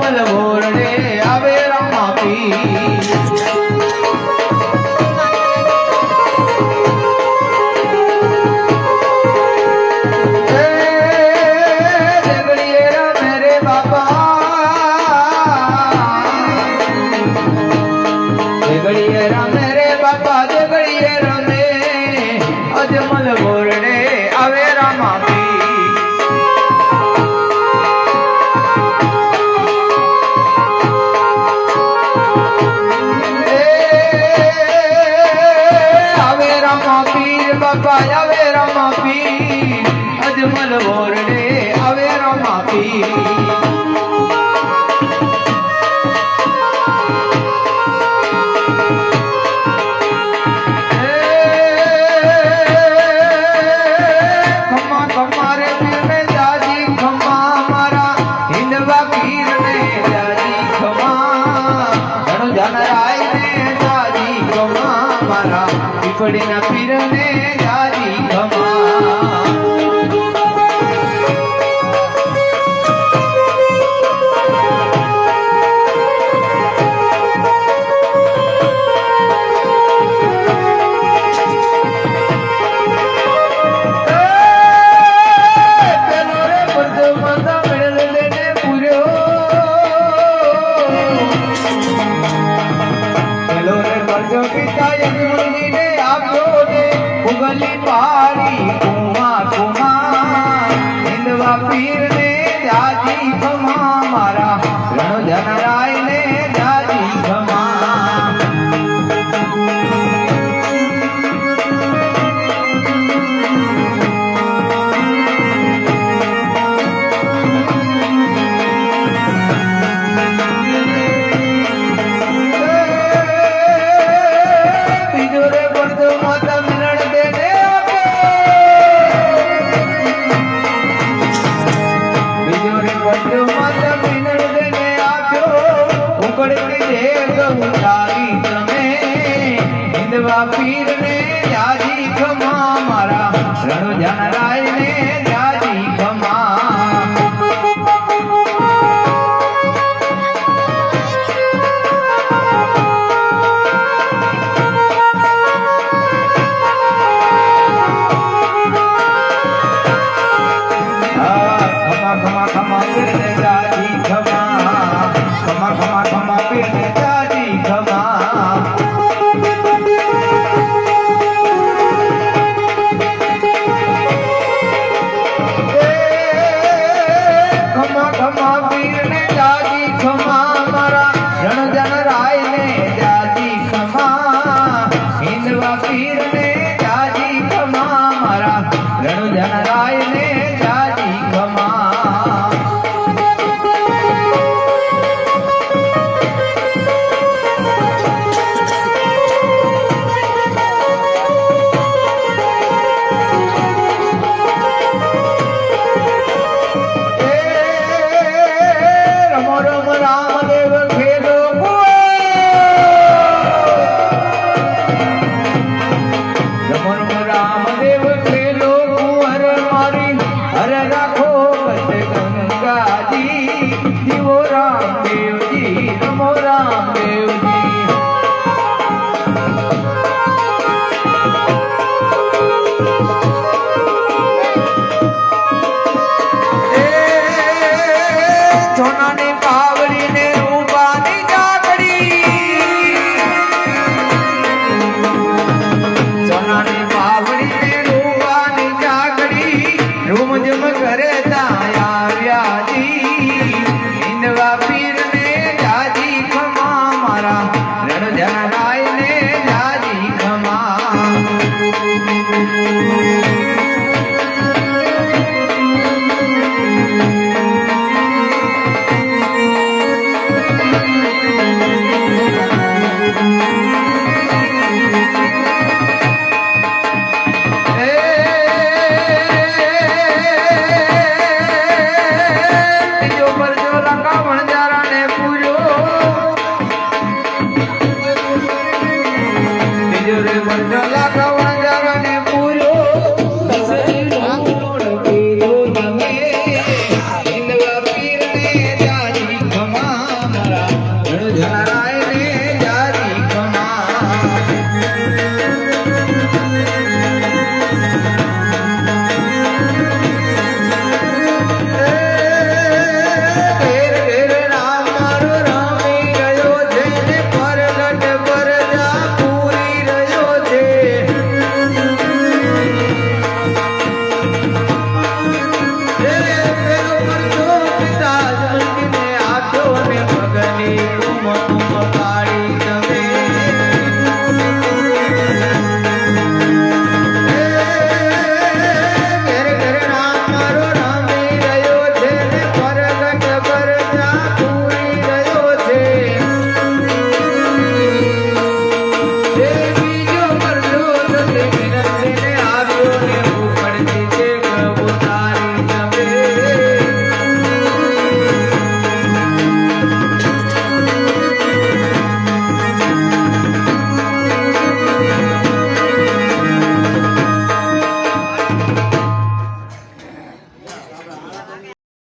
કમલ બોરડે આવે રમાપી રમે રે બાપા. જગડીએ રમે અજમલ બોલ ભાઈ આવે રમાપી અજમલ વોરડે આવે રમાપી அப்படின பிறந்தே யார் বাড়ি ભોલા પીર ને જાજી ખમા મારા. રણુજન રાય ને જાજી ખમા. ખમા ખમા ખમા பீரமே અરે રાખો બચગા la cabana.